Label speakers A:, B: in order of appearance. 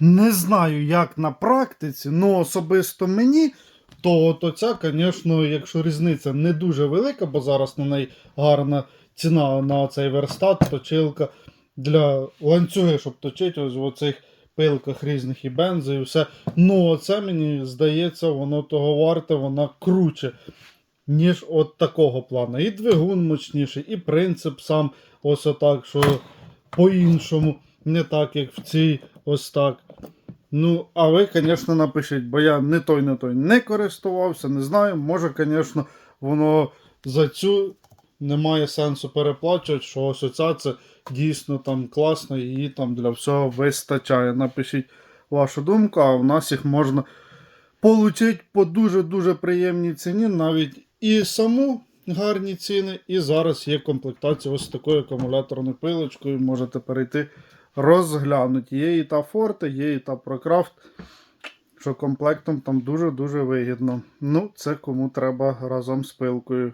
A: Не знаю, як на практиці, але особисто мені, то, то ця, звісно, якщо різниця не дуже велика, бо зараз на неї гарна ціна на цей верстат, точилка для ланцюги, щоб точити ось в оцих пилках різних і бензи, і все. Ну, це мені здається, воно того варте, вона круче, ніж от такого плану. І двигун мощніший, і принцип сам ось отак, що по-іншому, не так, як в цій ось так. Ну, а ви, звісно, напишіть, бо я не той, не той не користувався, не знаю. Може, звісно, воно за цю немає сенсу переплачувати, що ось оця це дійсно там класно, її там для всього вистачає. Напишіть вашу думку, а в нас їх можна отримати по дуже-дуже приємній ціні, навіть і саму гарні ціни, і зараз є комплектація ось такою акумуляторною пилочкою. Можете перейти розглянути. Є і та Форте, є і та Прокрафт, що комплектом там дуже-дуже вигідно. Ну, це кому треба разом з пилкою.